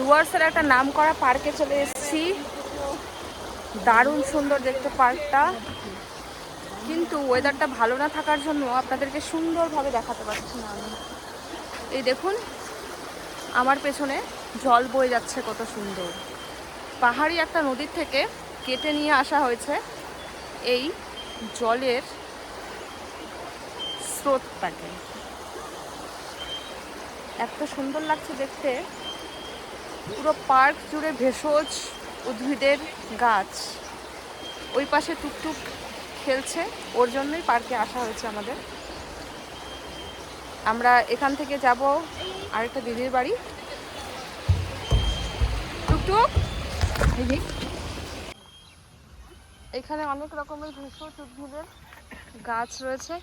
ডুয়ার্সের একটা নাম করা পার্কে চলে এসেছি। দারুণ সুন্দর দেখতে পার্কটা। কিন্তু ওয়েদারটা ভালো না থাকার জন্য আপনাদেরকে সুন্দরভাবে দেখাতে পারছি না আমি। এই দেখুন, আমার পেছনে জল বয়ে যাচ্ছে কত সুন্দর। পাহাড়ি একটা নদীর থেকে কেটে নিয়ে আসা হয়েছে এই জলের স্রোতটাকে। এত সুন্দর লাগছে দেখতে। পুরো পার্ক জুড়ে ভেষজ, উদ্ভিদের গাছ। ওই পাশে টুকটুক খেলছে। ওর জন্যই পার্কে আসা হয়েছে আমাদের। আমরা এখান থেকে যাব আরেকটা দিদির বাড়ি। টুকটুক! এখানে অনেক রকমের ভেষজ, উদ্ভিদের গাছ রয়েছে।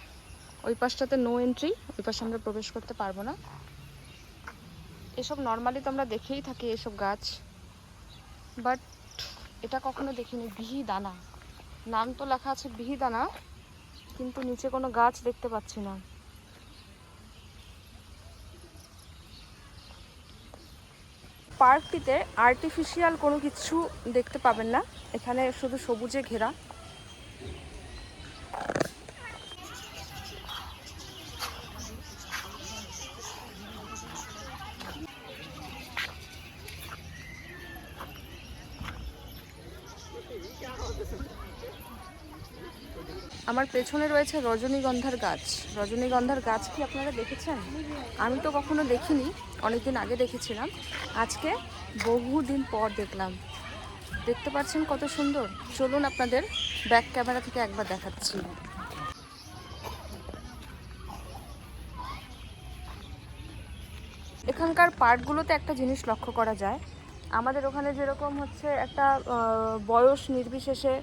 ওই পাশটাতে নো এন্ট্রি ওই পাশে আমরা প্রবেশ করতে পারব না। এসব নর্মালি তো আমরা দেখেই থাকি এসব গাছ। বাট এটা কখনো দেখিনি, বিহি দানা। নাম তো লেখা আছে বিহি দানা, কিন্তু নিচে কোনো গাছ দেখতে পাচ্ছি না। পার্কটিতে আর্টিফিশিয়াল কোনো কিছু দেখতে পাবেন না। এখানে শুধু সবুজে ঘেরা। আমার পেছনে রয়েছে রজনীগন্ধার গাছ। রজনীগন্ধার গাছ কি আপনারা দেখেছেন? আমি তো কখনো দেখিনি, অনেকদিন আগে দেখেছিলাম। আজকে বহুদিন পর দেখলাম। দেখতে পাচ্ছেন কত সুন্দর? চলুন আপনাদের ব্যাক ক্যামেরা থেকে একবার দেখাচ্ছি। এখানকার পার্কগুলোতে একটা জিনিস লক্ষ্য করা যায়। আমাদের ওখানে যেরকম হচ্ছে একটা বয়স নির্বিশেষে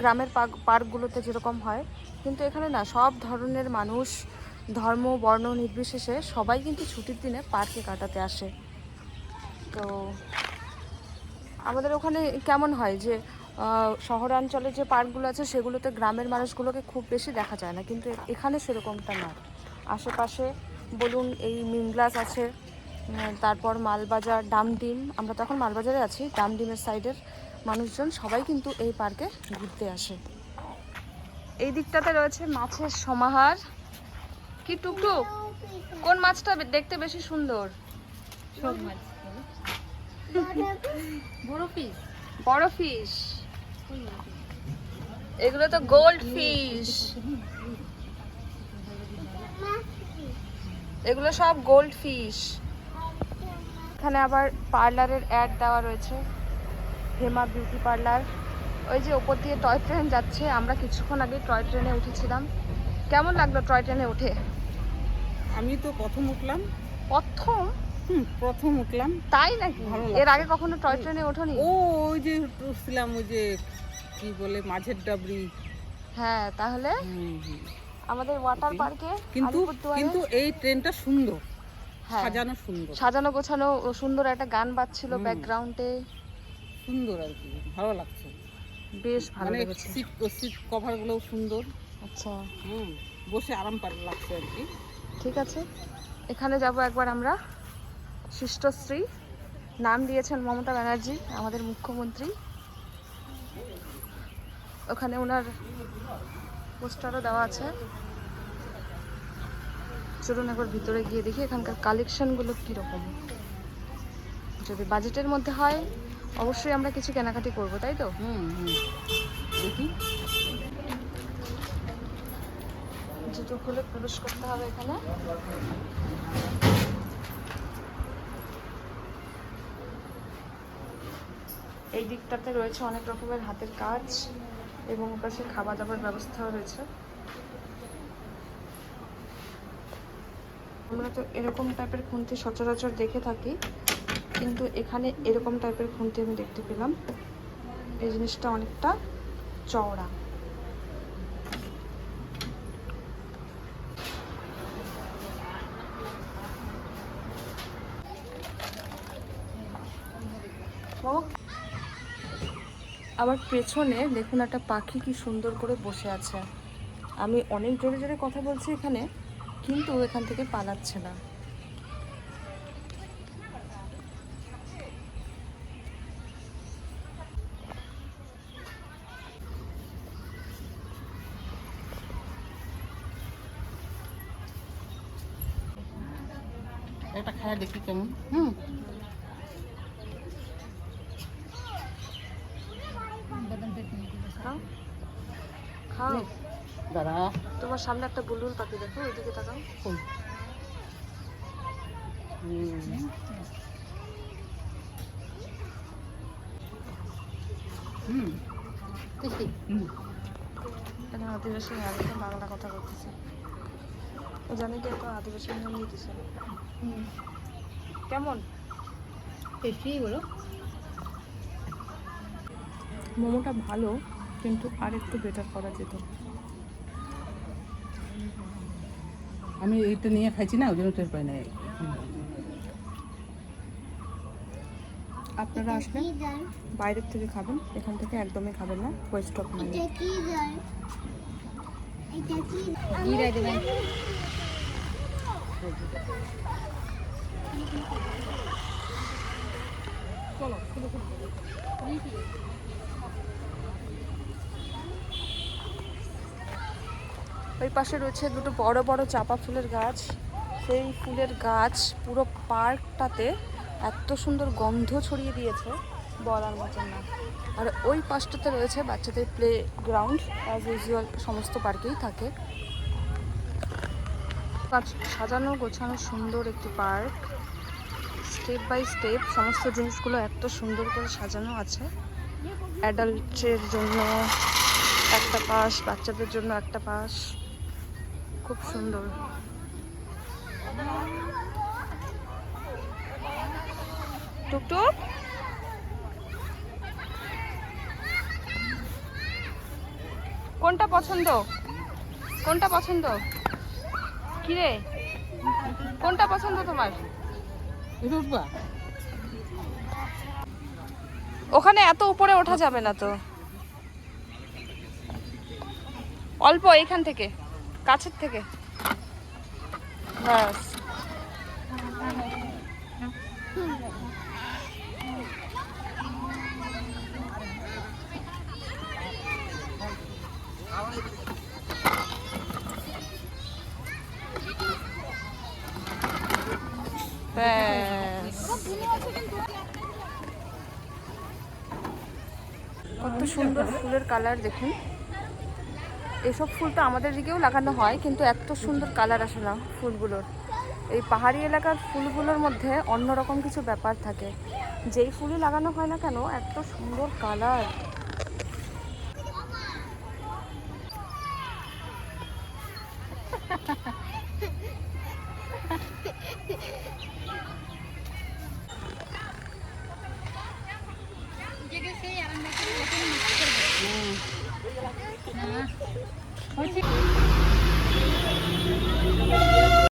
গ্রামের পার্ক পার্কগুলোতে যেরকম হয়, কিন্তু এখানে না সব ধরনের মানুষ, ধর্ম, বর্ণ নির্বিশেষে সবাই কিন্তু ছুটির দিনে পার্কে কাটাতে আসে। তো আমাদের ওখানে কেমন হয় যে শহরাঞ্চলে যে পার্কগুলো আছে সেগুলোতে গ্রামের মানুষগুলোকে খুব বেশি দেখা যায় না, কিন্তু এখানে সেরকমটা নয় আশেপাশে বলুন এই মিংগ্লাস আছে তারপর মালবাজার, ডামডিম, আমরা তো এখন মালবাজারে আছি, ডামডিমের সাইডের মানুষজন সবাই কিন্তু এই পার্কে ঘুরতে আসে। এই দিকটাতে রয়েছে মাছের সমাহার। কি টুকটুক? কোন মাছটা দেখতে বেশি সুন্দর? বড় ফিশ এগুলো তো গোল্ড ফিশ এগুলো সব গোল্ড ফিশ এখানে আবার পার্লারের অ্যাড দেওয়া রয়েছে। Hema beauty parlour. ওই যে ওপর দিয়ে টয় ট্রেন যাচ্ছে আমরা কিছুক্ষণ আগে টয় ট্রেনে উঠেছিলাম। কেমন লাগল টয় ট্রেনে উঠে? আমি তো প্রথম উঠলাম। প্রথম? প্রথম উঠলাম। তাই নাকি? এর আগে কখনো টয় ট্রেনে ওঠোনি? ও ওই যে উঠছিলাম ওই যে কি বলে মাঝের ডাবরি। হ্যাঁ তাহলে। আমাদের ওয়াটার পার্কে কিন্তু কিন্তু এই ট্রেনটা সুন্দর। হ্যাঁ। সাজানো সুন্দর। সাজানো গোছানো সুন্দর একটা গান বাজছিল ব্যাকগ্রাউন্ডে সুন্দর আর কি ভালো লাগছে। বেশ ভালো মানে লেগেছে। সিট সিট কভারগুলো সুন্দর। আচ্ছা। হুম বসে আরাম পার লাগছে আর কি। ঠিক আছে। এখানে যাব একবার আমরা। শিষ্টশ্রী। নাম দিয়েছেন মমতা ব্যানার্জি আমাদের মুখ্যমন্ত্রী। ওখানে ওনার পোস্টারও দেওয়া আছে। চলুন একবার ভিতরে গিয়ে দেখি এখানকার কালেকশনগুলো কীরকম। যদি বাজেটের মধ্যে হয় অবশ্যই আমরা কিছু কেনাকাটি করব তাই তো? হুম হুম। দেখি। জুতো খুলে প্রবেশ করতে হবে এখানে। এই দিকটাতে রয়েছে অনেক রকমের হাতের কাজ এবং পাশে খাওয়া দাওয়ার ব্যবস্থাও রয়েছে। আমরা তো এরকম টাইপের খুন্তি সচরাচর দেখে থাকি। কিন্তু এখানে এরকম টাইপের খুন্তি আমি দেখতে পেলাম। এই জিনিসটা অনেকটা চওড়া। ও আমার পেছনে দেখুন একটা পাখি কি সুন্দর করে বসে আছে। আমি অনেক জোরে জোরে কথা বলছি এখানে, কিন্তু এখান থেকে পালাচ্ছে না। এটা খায় দেখি কেমন। হুম। খাও। দাদা তোমার সামনে একটা বুলবুল পাখি দেখো ওইদিকে তাকাও। কই? হুম। আদিবাসী বাংলা কথা বলতেছে। জানি কি একটা আদিবাসী মেয়ে নিয়ে দিছে কেমন? টেস্টি বলো মোমোটা ভালো কিন্তু আর একটু বেটার করা যেত। আমি এইটা নিয়ে খাইছি না ওই জন্য টেস্ট পাই না আপনারা আসবেন? বাইরের থেকে খাবেন এখান থেকে একদমই খাবেন না ওয়েস্ট অফ মানি ওই পাশে রয়েছে দুটো বড় বড় চাপা ফুলের গাছ। সেই ফুলের গাছ পুরো পার্কটাতে এত সুন্দর গন্ধ ছড়িয়ে দিয়েছে বলার মতন না। আর ওই পাশটাতে রয়েছে বাচ্চাদের প্লে গ্রাউন্ড অ্যাজ ইউজুয়াল সমস্ত পার্কেই থাকে। সাজানো, গোছানো সুন্দর একটি পার্ক। স্টেপ বাই স্টেপ সমস্ত জিনিসগুলো এত সুন্দর করে সাজানো আছে। অ্যাডাল্টের জন্য একটা পাশ, বাচ্চাদের জন্য একটা পাশ। খুব সুন্দর। টুকটুক। কোনটা পছন্দ? কোনটা পছন্দ? কি রে কোনটা পছন্দ তোমার? ওখানে এত উপরে ওঠা যাবে না তো। অল্প এখান থেকে কাছের থেকে। ব্যাস। কত সুন্দর ফুলের কালার দেখুন। এসব ফুল তো আমাদের দিকেও লাগানো হয়, কিন্তু এত সুন্দর কালার আসে না ফুলগুলোর। এই পাহাড়ি এলাকার ফুলগুলোর মধ্যে অন্যরকম কিছু ব্যাপার থাকে। যেই ফুলই লাগানো হয় না কেন, এত সুন্দর কালার।